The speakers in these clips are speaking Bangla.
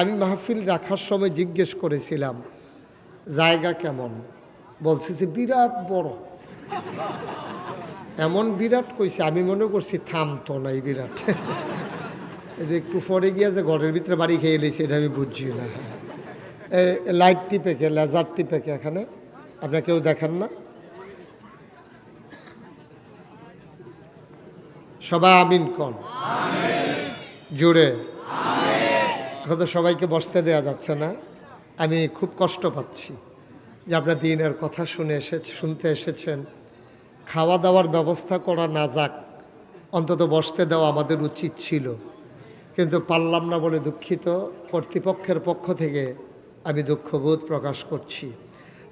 আমি মাহফিল রাখার সময় জিজ্ঞেস করেছিলাম, জায়গা কেমন? বলছে যে, বিরাট বড়। এমন বিরাট কইছে, আমি মনে করছি থামতো না এই বিরাট যে একটু পরে গিয়ে যে ঘরের ভিতরে বাড়ি খেয়ে এলেছি এটা আমি বুঝছি না। লাইট টিপে কে, লেজার টিপে কে এখানে? আপনার কেউ দেখেন না? সবাই আমিন কন। জুড়ে এখন তো সবাইকে বসতে দেওয়া যাচ্ছে না। আমি খুব কষ্ট পাচ্ছি যে আপনার দিনের কথা শুনে এসে শুনতে এসেছেন। খাওয়া দাওয়ার ব্যবস্থা করা না যাক, অন্তত বসতে দেওয়া আমাদের উচিত ছিল। কিন্তু পারলাম না বলে দুঃখিত। কর্তৃপক্ষের পক্ষ থেকে আমি দুঃখবোধ প্রকাশ করছি।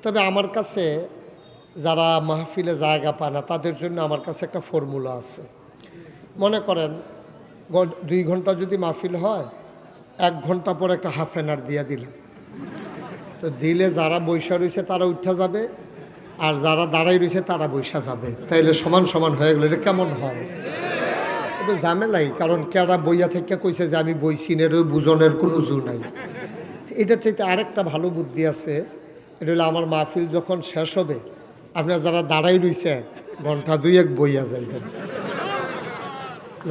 তবে আমার কাছে যারা মাহফিলে জায়গা পায় না, তাদের জন্য আমার কাছে একটা ফর্মুলা আছে। মনে করেন দুই ঘণ্টা যদি মাহফিল হয় এক ঘণ্টা পর একটা হাফ অ্যান আওয়ার দিয়ে দিলাম। তো দিলে যারা বৈশা রয়েছে তারা উঠা যাবে, আর যারা দাঁড়াই রয়েছে তারা বৈশা যাবে। তাইলে সমান সমান হয়ে গেল, এটা কেমন হয়? এটা ঝামেলাই, কারণ কেরা বইয়া থেকে কইছে যে আমি বই সিনের বুঝনের কোনো জু নাই। এটার চাইতে আরেকটা ভালো বুদ্ধি আছে, এটা হলো আমার মাহফিল যখন শেষ হবে, আপনার যারা দাঁড়াই রয়েছে ঘণ্টা দুই এক বইয়া যাইবেন।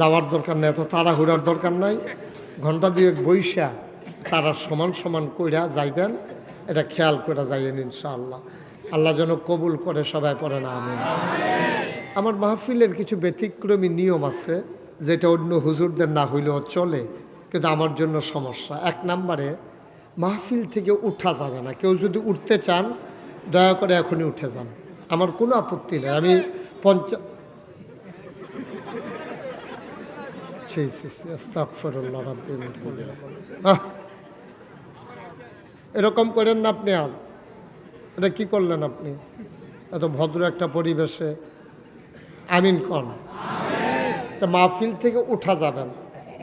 যাওয়ার দরকার নেই, এত তাড়াহুড়ার দরকার নাই। ঘণ্টা দুয়েক বৈশা তারা সমান সমান কইরা যাইবেন, এটা খেয়াল করে যাইবেন ইনশাআল্লাহ। আল্লাহ যেন কবুল করে সবাই পড়ে না আমি আমার মাহফিলের কিছু ব্যতিক্রমী নিয়ম আছে, যেটা অন্য হুজুরদের না হইলেও চলে, কিন্তু আমার জন্য সমস্যা। এক নম্বরে, মাহফিল থেকে উঠা যাবে না। কেউ যদি উঠতে চান, দয়া করে এখনই উঠে যান। আমার কোনো আপত্তি নেই। আমি পঞ্চা সেই সেই, সেই, আস্তাগফিরুল্লাহ রাব্বি মিন আহ! এরকম করেন না আপনি আর। এটা কি করলেন আপনি? এত ভদ্র একটা পরিবেশে। আমিন কন। তা মাহফিল থেকে উঠা যাবেন।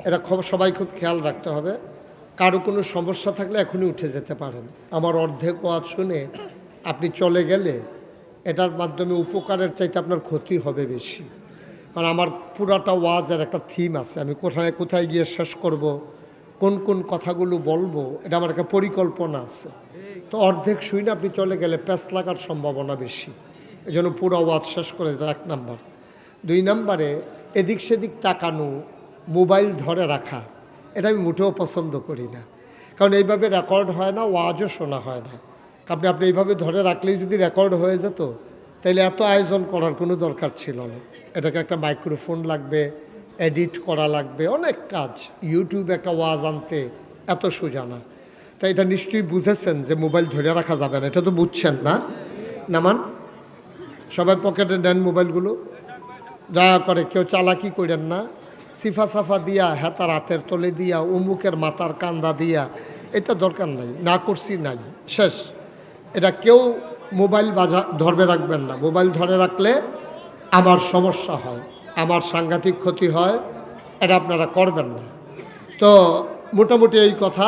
এটা খবর সবাই খুব খেয়াল রাখতে হবে। কারও কোনো সমস্যা থাকলে এখনই উঠে যেতে পারেন। আমার অর্ধেক ওয়াজ শুনে আপনি চলে গেলে এটার মাধ্যমে উপকারের চাইতে আপনার ক্ষতি হবে বেশি। কারণ আমার পুরাটা ওয়াজের একটা থিম আছে। আমি কোথায় কোথায় গিয়ে শেষ করব, কোন কোন কথাগুলো বলব, এটা আমার একটা পরিকল্পনা আছে। তো অর্ধেক শুই না, আপনি চলে গেলে প্যাঁচ লাগার সম্ভাবনা বেশি। এই জন্য পুরো ওয়াজ শেষ করে দিত এক নাম্বার। দুই নাম্বারে, এদিক সেদিক তাকানো, মোবাইল ধরে রাখা, এটা আমি মোটেও পছন্দ করি না। কারণ এইভাবে রেকর্ড হয় না, ওয়াজও শোনা হয় না। আপনি আপনি এইভাবে ধরে রাখলেই যদি রেকর্ড হয়ে যেত, তাহলে এত আয়োজন করার কোনো দরকার ছিল না। এটাকে একটা মাইক্রোফোন লাগবে এডিট করা লাগবে, অনেক কাজ। ইউটিউবে একটা ওয়াজ আনতে এত সোজা না। তাই এটা নিশ্চয়ই বুঝেছেন যে মোবাইল ধরে রাখা যাবে না। এটা তো বুঝছেন না? নামান, সবাই পকেটে নেন মোবাইলগুলো দয়া করে কেউ চালাকি করেন না। সিফা সাফা দিয়া হেতার হাতের তলে দিয়া উমুকের মাথার কান্দা দিয়া, এটা দরকার নাই, না করছি নাই। শেষ। এটা কেউ মোবাইল বাজা, ধরবে রাখবেন না। মোবাইল ধরে রাখলে আমার সমস্যা হয়, আমার সাংঘাতিক ক্ষতি হয়, এটা আপনারা করবেন না। তো মোটামুটি এই কথা,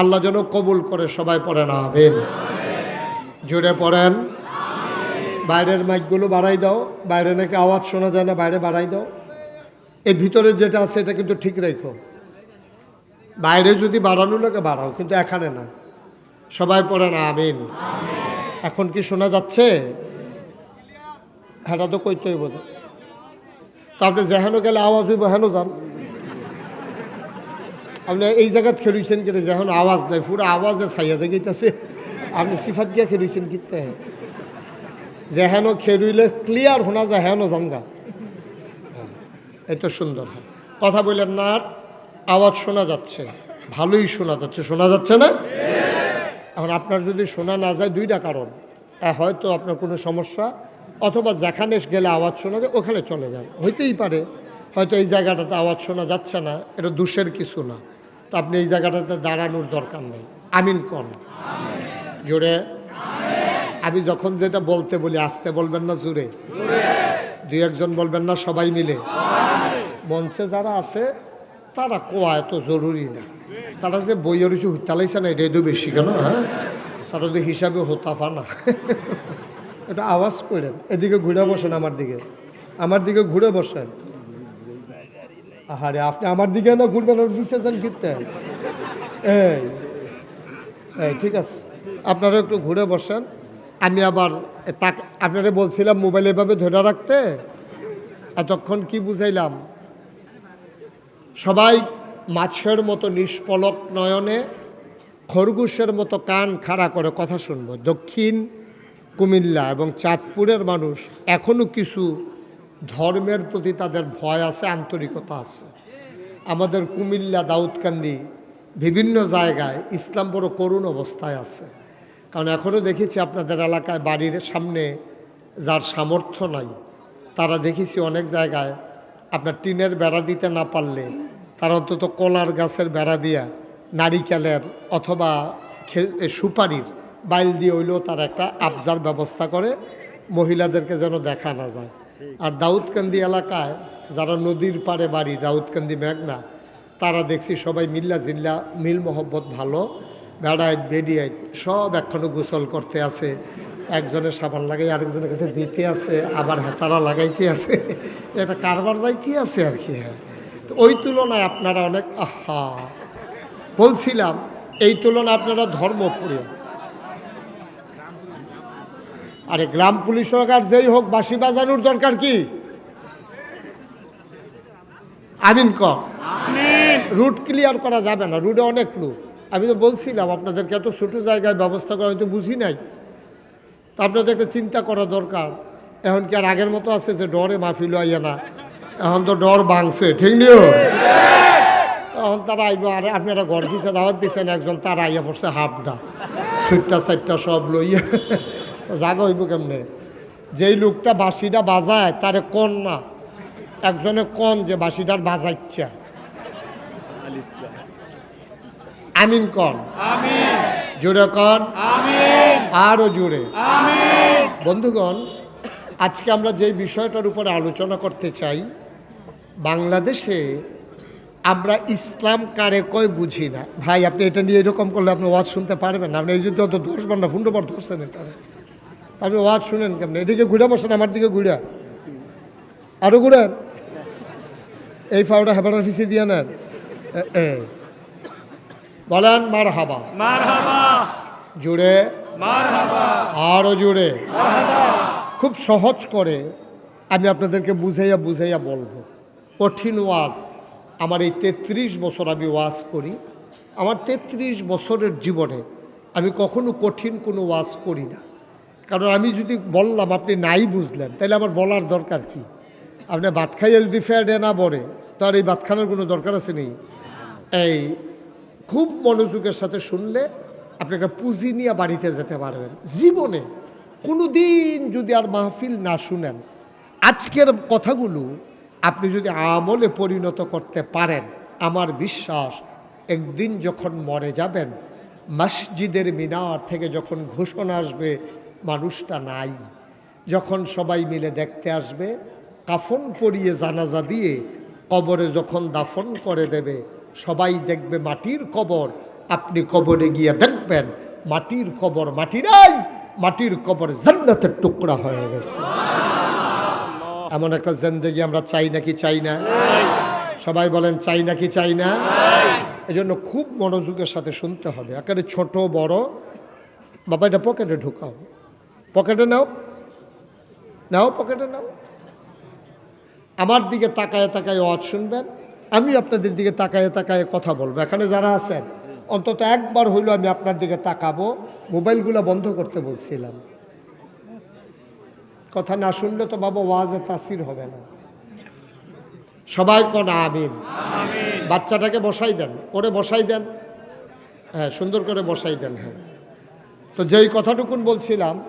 আল্লাহ যেন কবুল করে সবাই পড়ে না হবেন জুড়ে পড়েন। বাইরের মাইকগুলো বাড়াই দাও, বাইরে নাকি আওয়াজ শোনা যায় না, বাইরে বাড়াই দাও। এর ভিতরে যেটা আছে এটা কিন্তু ঠিক রেখো। বাইরে যদি বাড়ানো লাগে বাড়াও, কিন্তু এখানে না। সবাই পড়ে না আমিন। এখন কি শোনা যাচ্ছে? হ্যাঁ তো কইতেই বোধ তারপরে যেহেনো গেলে আওয়াজ হইব হেন যান। আপনি এই জায়গাত খেলুইছেন কেটে যেহেন আওয়াজ নাই পুরো আওয়াজে ছাইয়া জায়গাইতেছে আপনি সিফাত গিয়া খেলুইছেন কিতে যেহেন খেলুইলে ক্লিয়ার শোনা যায় হেন জানগা এটা সুন্দর হয়। কথা বললেন না, আওয়াজ শোনা যাচ্ছে। ভালোই শোনা যাচ্ছে। শোনা যাচ্ছে না? এখন আপনার যদি শোনা না যায়, দুইটা কারণ। হয়তো আপনার কোনো সমস্যা অথবা যেখানে গেলে আওয়াজ শোনা যায়, ওখানে চলে যান। হইতেই পারে, হয়তো এই জায়গাটাতে আওয়াজ শোনা যাচ্ছে না, এটা দোষের কিছু না। তো আপনি এই জায়গাটাতে দাঁড়ানোর দরকার নেই। আমিন কন। জোরে। আমি যখন যেটা বলতে বলি, আসতে বলবেন না জোরে? দুই একজন বলবেন না, সবাই মিলে? মঞ্চে যারা আছে, তারা কোয়া এত জরুরি না। তারা যে বইয়ের কিছু হুতালাইছে না এটাই তো বেশি কেন হ্যাঁ? তারা তো হিসাবে হতাফা না। এটা আওয়াজ করেন এদিকে ঘুরে বসেন আমার দিকে। আমার দিকে ঘুরে বসেন। আহারে, আপনি আমার দিকে না ঘুরবেন আর পিছিয়ে এই এই, ঠিক আছে। আপনারা একটু ঘুরে বসেন। আমি আবার তাকে, আপনারা বলছিলাম মোবাইল এভাবে ধরে রাখতে। এতক্ষণ কি বুঝাইলাম? সবাই মাছের মতো নিষ্পলক নয়নে, খরগোশের মতো কান খাড়া করে কথা শুনব। দক্ষিণ কুমিল্লা এবং চাঁদপুরের মানুষ এখনও কিছু ধর্মের প্রতি তাদের ভয় আছে, আন্তরিকতা আছে। আমাদের কুমিল্লা, দাউদকান্দি বিভিন্ন জায়গায় ইসলাম বড় করুণ অবস্থায় আছে। কারণ এখনও দেখেছি আপনাদের এলাকায় বাড়ির সামনে যার সামর্থ্য নাই, তারা দেখেছি অনেক জায়গায় আপনার টিনের বেড়া দিতে না পারলে তারা অন্তত কলার গাছের বেড়া দিয়া নারিকেলের অথবা সুপারির বাইল দিয়ে হইলেও তার একটা আবজার ব্যবস্থা করে, মহিলাদেরকে যেন দেখা না যায়। আর দাউদকান্দি এলাকায় যারা নদীর পাড়ে বাড়ি, দাউদকান্দি মেঘনা, তারা দেখছি সবাই মিল্লা জিল্লা, মিল মোহব্বত ভালো বেড়ায় বেডিয়ায় সব এখনও গোসল করতে আছে। একজনের সাবান লাগাই, আরেকজনের কাছে দিতে আছে, আবার হেতারা লাগাইতে আছে। এটা কারবার যাইতে আছে আর কি হ্যাঁ। তো ওই তুলনায় আপনারা অনেক আহা। বলছিলাম, এই তুলনায় আপনারা ধর্মপ্রিয়। আরে গ্রাম পুলিশ সরকার যেই হোক বাসি বাজানোর দরকার কি? আমিন ক। রুট ক্লিয়ার করা যাবে না রুটে অনেক লোক আমি তো বলছিলাম আপনাদেরকে এত ছোটো জায়গায় ব্যবস্থা করা হয়তো বুঝি নাই। তা আপনাদের একটা চিন্তা করা দরকার। এখন কি আর আগের মতো আছে যে ডরে মাহফিল আইয়া না? এখন তো ডর ভাঙছে ঠিক নিও এখন তারা আইব আর আপনারা ঘর দিছে দাওয়াত দিচ্ছেন একজন তারা আইয়া পড়ছে হাফডা। সুটটা সাইটটা সব লইয়া। তো জাগা হইব কেমনে? যেই লোকটা বাঁশিটা বাজায়, তারে কন না। একজনে কন যে বাঁশিটার বাজাইচ্ছা। আমিন কন। জোরে কন। আরও জোরে। বন্ধুগণ, আজকে আমরা যে বিষয়টার উপরে আলোচনা করতে চাই, বাংলাদেশে আমরা ইসলাম কারে কয় বুঝি না? ভাই, আপনি এটা নিয়ে এরকম করলে আপনি ওয়াজ শুনতে পারবেন আপনি এই যদি অত দশ ঘণ্টা ফুন্ড পর ধরছেন এটা আপনি ওয়াজ শুনেন কেমন? এদিকে ঘুরে বসেন আমার দিকে ঘুরে। আরও ঘুরেন এই ফাউটা হেপাটার ফিসে দিয়ে নেন। বলেন মার হাবা জুড়ে। আরও জুড়ে। খুব সহজ করে আমি আপনাদেরকে বুঝাইয়া বুঝাইয়া বলব। কঠিন ওয়াজ। আমার এই তেত্রিশ বছর আমি ওয়াজ করি। আমার তেত্রিশ বছরের জীবনে আমি কখনো কঠিন কোনো ওয়াজ করি না। কারণ আমি যদি বললাম, আপনি নাই বুঝলেন, তাহলে আমার বলার দরকার কি? আপনি ভাত খাইয়ে যদি ফ্যাডে না বলে তো আর এই ভাত খানোর কোনো দরকার আছে নেই? এই খুব মনোযোগের সাথে শুনলে আপনি একটা পুঁজি নিয়ে বাড়িতে যেতে পারবেন। জীবনে কোনো দিন যদি আর মাহফিল না শুনেন, আজকের কথাগুলো আপনি যদি আমলে পরিণত করতে পারেন, আমার বিশ্বাস একদিন যখন মরে যাবেন, মসজিদের মিনার থেকে যখন ঘোষণা আসবে মানুষটা নাই। যখন সবাই মিলে দেখতে আসবে, কাফন পরিয়ে জানাজা দিয়ে কবরে যখন দাফন করে দেবে, সবাই দেখবে মাটির কবর। আপনি কবরে গিয়ে দেখবেন, মাটির কবর মাটি নাই, মাটির কবর জান্নাতের টুকরা হয়ে গেছে। এমন একটা জেন্দেগি আমরা চাই নাকি চাই না? সবাই বলেন, চাই নাকি চাই না? এজন্য খুব মনোযোগের সাথে শুনতে হবে। একেবারে ছোট, বড়। বাবা, এটা পকেটে ঢুকাও। পকেটে নাও। নাও পকেটে নাও। আমার দিকে তাকায় তাকায় ওয়াজ শুনবেন। আমি আপনাদের দিকে তাকায় তাকায় কথা বলব। এখানে যারা আছেন অন্তত একবার হইল আমি আপনার দিকে তাকাবো। মোবাইলগুলো বন্ধ করতে বলছিলাম। কথা না শুনলে তো বাবা ওয়াজে তাসির হবে না। সবাই কোন আমিন। বাচ্চাটাকে বসাই দেন। করে বসাই দেন। হ্যাঁ সুন্দর করে বসাই দেন হ্যাঁ। তো যেই কথাটুকুন বলছিলাম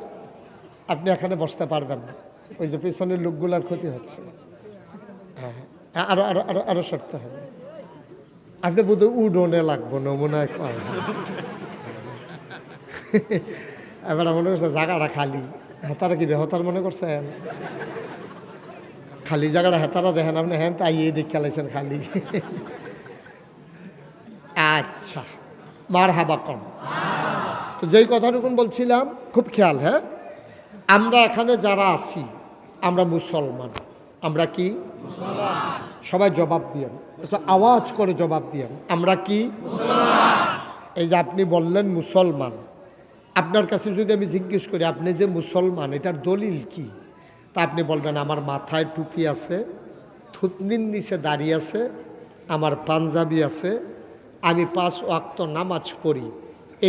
আপনি এখানে বসতে পারবেন না। ওই যে পিছনের লোকগুলার ক্ষতি হচ্ছে। হ্যাঁ আরও আরও আরও আরও সরতে হবে। আপনি বোধ উডনে লাগবো, নমুনায় কয়। এবার মনে করছে জায়গাটা খালি। হেতারা কি বেহতার মনে করছেন? খালি জায়গাটা হেতারা দেখেন, আপনি হ্যাঁ তাই এই দিক খেলাইছেন খালি। আচ্ছা মার হাবা কম। তো যেই কথাটুকুন বলছিলাম, খুব খেয়াল হ্যাঁ? আমরা এখানে যারা আছি, আমরা মুসলমান। আমরা কি? সবাই জবাব দিয়েন আওয়াজ করে জবাব দিয়েন আমরা কি? এই যে আপনি বললেন মুসলমান। আপনার কাছে যদি আমি জিজ্ঞেস করি, আপনি যে মুসলমান, এটার দলিল কি? তা আপনি বলবেন, আমার মাথায় টুপি আছে, থুতনির নিচে দাঁড়িয়ে আছে, আমার পাঞ্জাবি আছে, আমি পাঁচ ওয়াক্ত নামাজ পড়ি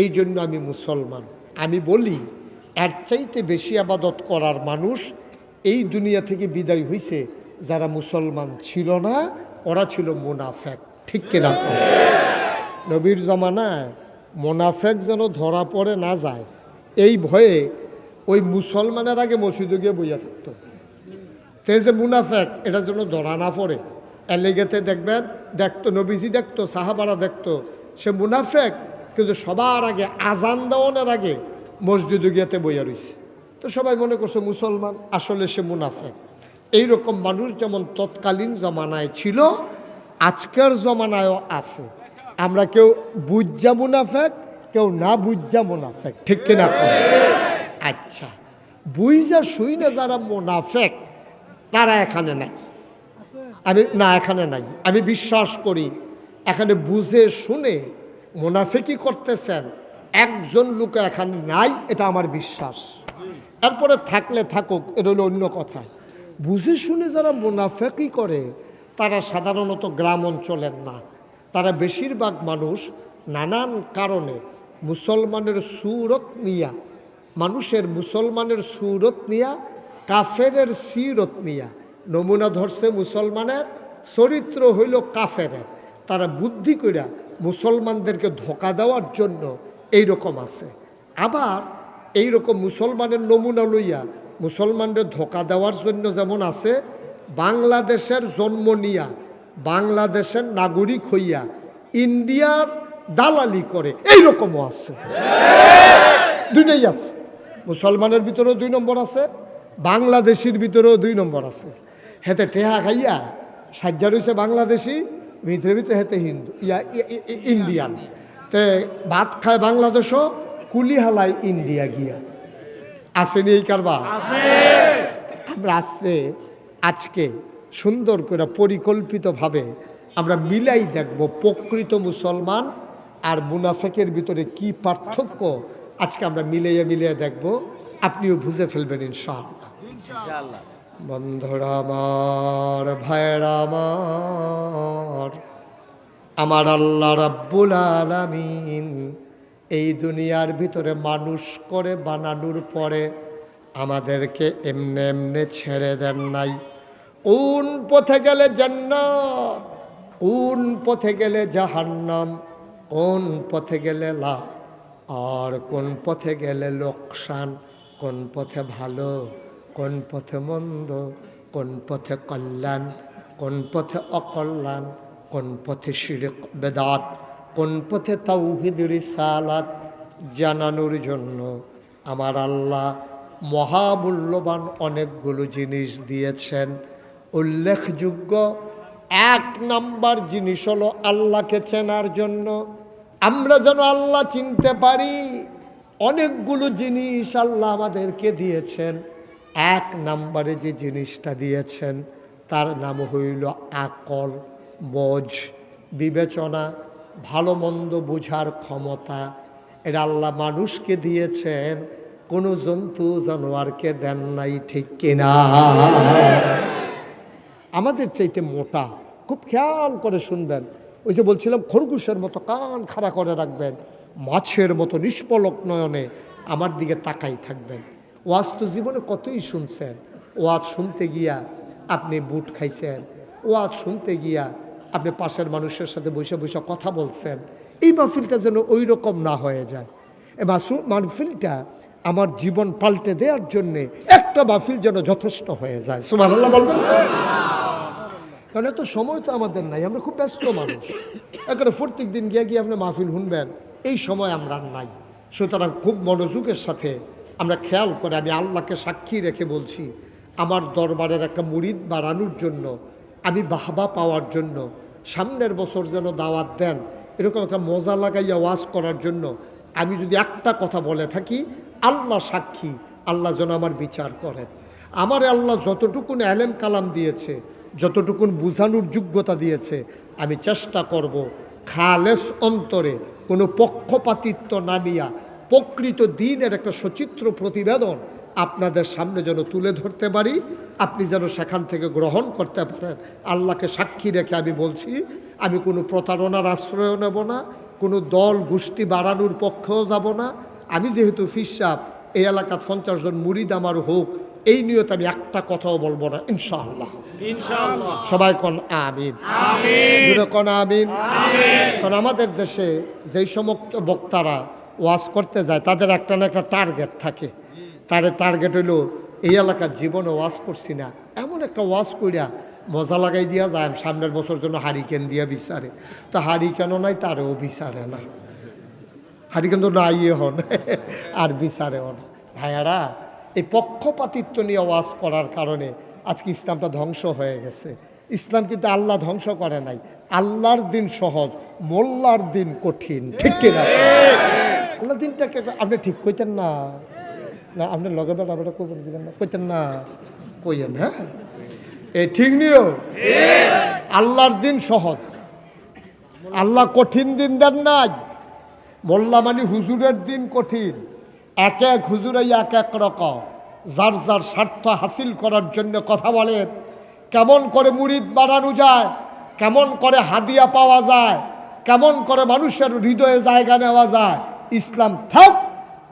এই জন্য আমি মুসলমান। আমি বলি এর চাইতে বেশি আবাদত করার মানুষ এই দুনিয়া থেকে বিদায় হইছে যারা মুসলমান ছিল না, ওরা ছিল মুনাফেক। ঠিক কিনা? নবীর জমানায় মোনাফেক যেন ধরা পড়ে না যায়, এই ভয়ে ওই মুসলমানের আগে মসজিদে গিয়ে বইয়া থাকতো। তে যে মুনাফেক, এটা যেন ধরা না পড়ে। এলেগেতে দেখবেন, দেখতো নবীজি, দেখতো সাহাবারা দেখতো, সে মুনাফেক, কিন্তু সবার আগে আজান দেওয়ানোর আগে মসজিদে গিয়েতে বইয়া রইছে। তো সবাই মনে করছে মুসলমান, আসলে সে মুনাফেক। এইরকম মানুষ যেমন তৎকালীন জমানায় ছিল, আজকের জমানায়ও আছে। আমরা কেউ বুঝা মুনাফেক, কেউ না বুঝজা মুনাফেক। ঠিক কিনা? আচ্ছা বুঝা শুই না যারা মুনাফেক, তারা এখানে নাই। আমি, না, এখানে নাই। আমি বিশ্বাস করি, এখানে বুঝে শুনে মুনাফেকি করতেছেন। একজন লোক এখানে নাই, এটা আমার বিশ্বাস। এরপরে থাকলে থাকুক এটা হলো অন্য কথা। বুঝে শুনে যারা মুনাফেকি করে, তারা সাধারণত গ্রাম অঞ্চলের না। তারা বেশিরভাগ মানুষ নানান কারণে মুসলমানের সুরত নিয়া, মানুষের মুসলমানের সুরত নিয়া, কাফেরের সিরত নিয়া। নমুনা ধরছে মুসলমানের, চরিত্র হইল কাফেরের। তারা বুদ্ধি কইরা মুসলমানদেরকে ধোকা দেওয়ার জন্য এই রকম আছে। আবার এই রকম মুসলমানের নমুনা লইয়া মুসলমানদের ধোকা দেওয়ার জন্য যেমন আছে, বাংলাদেশের জন্ম নিয়া বাংলাদেশের নাগরিক হইয়া ইন্ডিয়ার দালালি করে এই রকমও আছে। দুইটাই আছে। মুসলমানের ভিতরেও দুই নম্বর আছে, বাংলাদেশির ভিতরেও দুই নম্বর আছে। হেতে টেহা খাইয়া সাজ্জা রয়েছে বাংলাদেশি, ভিতরে ভিতরে হেতে হিন্দু, ইয়া ইন্ডিয়ান। তে ভাত খায় বাংলাদেশও কুলি হালায় ইন্ডিয়া গিয়া। আসেনি এই কারবার? আমরা আসতে আজকে সুন্দর করে পরিকল্পিতভাবে আমরা মিলাই দেখব প্রকৃত মুসলমান আর মুনাফেকের ভিতরে কি পার্থক্য। আজকে আমরা মিলিয়ে মিলিয়ে দেখব। আপনিও বুঝে ফেলবেন ইনশাআল্লাহ। বন্ধুরা আমার ভাইরা আমার আমার আল্লাহ রাব্বুল আলামিন এই দুনিয়ার ভিতরে মানুষ করে বানানোর পরে আমাদেরকে এমনে এমনে ছেড়ে দেন নাই। কোন পথে গেলে জান্নাত কোন পথে গেলে জাহান্নাম কোন পথে গেলে লাভ আর কোন পথে গেলে লোকসান, কোন পথে ভালো, কোন পথে মন্দ, কোন পথে কল্যাণ, কোন পথে অকল্যাণ কোন পথে শিরক, বেদাত, কোন পথে তাওহিদ, রিসালাত জানানোর জন্য আমার আল্লাহ মহামূল্যবান অনেকগুলো জিনিস দিয়েছেন। উল্লেখযোগ্য এক নাম্বার জিনিস হলো আল্লাহকে চেনার জন্য। আমরা যেন আল্লাহ চিনতে পারি, অনেকগুলো জিনিস আল্লাহ আমাদেরকে দিয়েছেন। এক নাম্বারে যে জিনিসটা দিয়েছেন, তার নাম হইল আকল। বোঝ বিবেচনা, ভালো মন্দ বোঝার ক্ষমতা। এটা আল্লাহ মানুষকে দিয়েছেন, কোনো জন্তু জানোয়ারকে দেন নাই, ঠিক কিনা? আমাদের চাইতে মোটা, খুব খেয়াল করে শুনবেন। ওই যে বলছিলাম, খরগোশের মতো কান খাড়া করে রাখবেন, মাছের মতো নিষ্পলক নয়নে আমার দিকে তাকাই থাকবেন। ওয়াজ তো জীবনে কতই শুনছেন? ওয়াজ শুনতে গিয়া আপনি বুট খাইছেন, ওয়াজ শুনতে গিয়া আপনি পাশের মানুষের সাথে বসে বসে কথা বলছেন, এই মাহফিলটা যেন ওই রকম না হয়ে যায়। এ মাহফিলটা আমার জীবন পাল্টে দেওয়ার জন্যে একটা মাহফিল যেন যথেষ্ট হয়ে যায়। সুমান আল্লাহ বলবেন কারণ এত সময় তো আমাদের নাই, আমরা খুব ব্যস্ত মানুষ। এখানে প্রত্যেক দিন গিয়ে গিয়ে আপনি মাহফিল শুনবেন, এই সময় আমরা নাই। সুতরাং খুব মনোযোগের সাথে আমরা খেয়াল করে আমি আল্লাহকে সাক্ষী রেখে বলছি, আমার দরবারের একটা মুরিদ বাড়ানোর জন্য আমি বাহবা পাওয়ার জন্য, সামনের বছর যেন দাওয়াত দেন, এরকম একটা মজা লাগাইয়া ওয়াজ করার জন্য আমি যদি একটা কথা বলে থাকি, আল্লাহ সাক্ষী, আল্লাহ যেন আমার বিচার করেন। আমার আল্লাহ যতটুকুন এলেম কালাম দিয়েছে, যতটুকুন বুঝানোর যোগ্যতা দিয়েছে, আমি চেষ্টা করব খালেস অন্তরে কোনো পক্ষপাতিত্ব না নিয়া প্রকৃত দিনের একটা সচিত্র প্রতিবেদন আপনাদের সামনে যেন তুলে ধরতে পারি আপনি যেন সেখান থেকে গ্রহণ করতে পারেন। আল্লাহকে সাক্ষী রেখে আমি বলছি আমি কোনো প্রতারণার আশ্রয়ও নেব না কোনো দল গোষ্ঠী বাড়ানোর পক্ষেও যাব না। আমি যেহেতু ফিসাব এই এলাকার পঞ্চাশ জন মুরিদ আমার হোক এই নিয়তে আমি একটা কথাও বলব না ইনশাআল্লাহ। ইনশাআল্লাহ। সবাই কন আমিন। কন আমিন। কারণ আমাদের দেশে যেই সমস্ত বক্তারা ওয়াজ করতে যায় তাদের একটা না একটা টার্গেট থাকে। তার টার্গেট হইল, এই এলাকার জীবনে ওয়াজ করছি না। এমন একটা ওয়াজ করিয়া মজা লাগাই দিয়া যায় সামনের বছর জন্য হারিকেন দিয়া বিচারে। তো হারিকেনও নাই, তারও বিচারে না। হারিকেন তো নাই হন, আর বিচারেও না। ভাইয়ারা, এই পক্ষপাতিত্ব নিয়ে ওয়াজ করার কারণে আজকে ইসলামটা ধ্বংস হয়ে গেছে। ইসলাম কিন্তু আল্লাহ ধ্বংস করে নাই। আল্লাহর দিন সহজ, মোল্লার দিন কঠিন। ঠিক কিনা? আল্লাহ দিনটাকে আপনি ঠিক কইতেন না। না, আপনি লগে বেড়া করবেন দিবেন না। কইতেন না, কইয়েন হ্যাঁ? এ ঠিক নিও? আল্লাহর দিন সহজ। আল্লাহ কঠিন দিন দেন নাই। মোল্লা মানে হুজুরের দিন কঠিন। এক এক হুজুরাই এক এক রকম। যার যার স্বার্থ হাসিল করার জন্য কথা বলে। কেমন করে মুড়িদ বাড়ানো যায়, কেমন করে হাদিয়া পাওয়া যায়, কেমন করে মানুষের হৃদয়ে জায়গা নেওয়া যায়। ইসলাম থাক,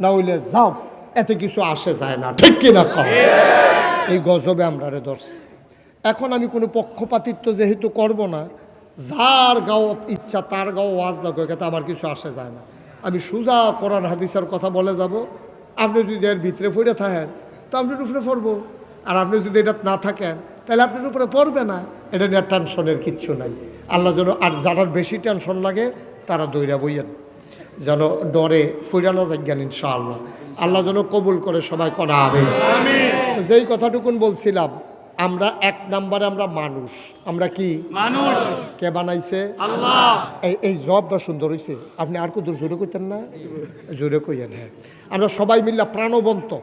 না হইলে যাও। এতে কিছু আসে যায় না, ঠিক কিনা কম এই গজবে আমরা রে ধরছি। এখন আমি কোনো পক্ষপাতিত্ব যেহেতু করব না, যার গাঁৱত ইচ্ছা তার গাঁও ওয়াজ লাগবে এতে আমার কিছু আসে যায় না। আমি সুজা কোরআন হাদিসের কথা বলে যাব, আপনি যদি এর ভিতরে পড়ে থাকেন, তো আপনার উপরে পড়ব। আর আপনি যদি এটা না থাকেন, তাহলে আপনার উপরে পড়বে না। এটা নিয়ে টেনশনের কিচ্ছু নাই। আল্লাহ যেন আর যারা বেশি টেনশন লাগে, তারা দৈরা বইয়েন। যেন ডরে ফুরানো যাজ্ঞান ইনশাআল্লাহ। আল্লাহ যেন কবুল করে সবাই করা হবে। যেই কথাটুকুন বলছিলাম আমরা এক নাম্বারে আমরা মানুষ। আমরা কি? মানুষ। কে বানাইছে? আল্লাহ। এই এই জবটা সুন্দর হয়েছে আপনি আর কত জোরে কইতেন না? জোরে কইয়েন হ্যাঁ। আমরা সবাই মিললে প্রাণবন্ত।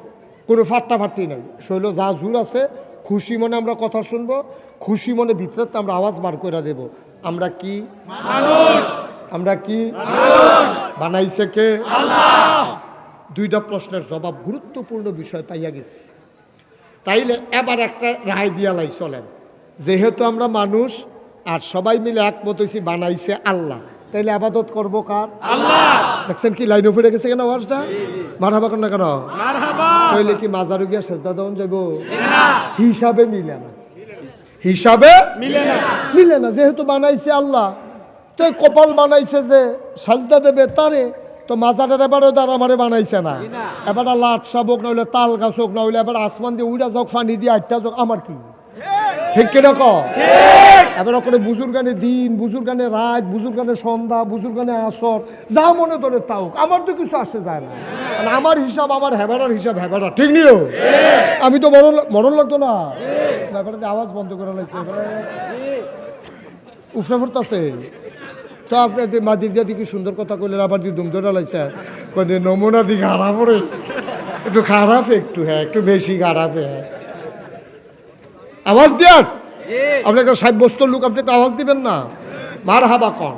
কোনো ফাট্টাফাট্টি নাই। শৈল যা জোর আছে খুশি মনে আমরা কথা শুনব খুশি মনে ভিতরে আমরা আওয়াজ বার করে দেব। আমরা কি? মানুষ। আমরা কি? বানাইছে কে? দুইটা প্রশ্নের জবাব গুরুত্বপূর্ণ বিষয় পাইয়া গেছি। তাইলে এবার একটা রায় দিয়া লাই চলেন। যেহেতু আমরা মানুষ আর সবাই মিলে একমত হয়েছি বানাইছে আল্লাহ তাইলে আবাদত করব কার? আল্লাহ। দেখছেন কি লাইনে ফিরে গেছে কেন আওয়াজটা? মার হাবা না কেন? তাইলে কি মাজারু গিয়া সেজদা দেওয়ান যাব হিসাবে মিলে না। হিসাবে মিলে না। মিলে না যেহেতু বানাইছে আল্লাহ। তো কপাল বানাইছে যে সাজদা দেবে তারে তো মাজারের এবারও দ্বার আমারে বানাইছে না। এবার লাট সাবক না হইলে তাল গাছ হোক না হইলে এবার আসমান দিয়ে উড়া যাক ফানি দিয়ে আটটা যাক আমার কি? ঠিক কিনা ক এবার করে বুজুর গানে দিন বুজুর গানে রাত বুজুর গানে সন্ধ্যা বুজুর গানে আসর যা মনে ধরে তাও আমার তো কিছু আসে যায় না। আমার হিসাব আমার হেবারার হিসাব হেবারা ঠিক নিও আমি তো মরণ মরণ লাগতো না। ব্যাপারে আওয়াজ বন্ধ করে লাগছে উফরে ফুরতাছে। তো আপনি যে মাদির জাতি কি সুন্দর কথা কইলেন আবার দিয়ে দুম ধরে লাইছে কয়ে নমুনা দি খারাপ রে একটু খারাপ একটু হ্যাঁ একটু বেশি খারাপ হ্যাঁ। আওয়াজ দেন আপনি একটা সাব্যস্ত লোক আপনি একটা আওয়াজ দিবেন না? মার হাবা কন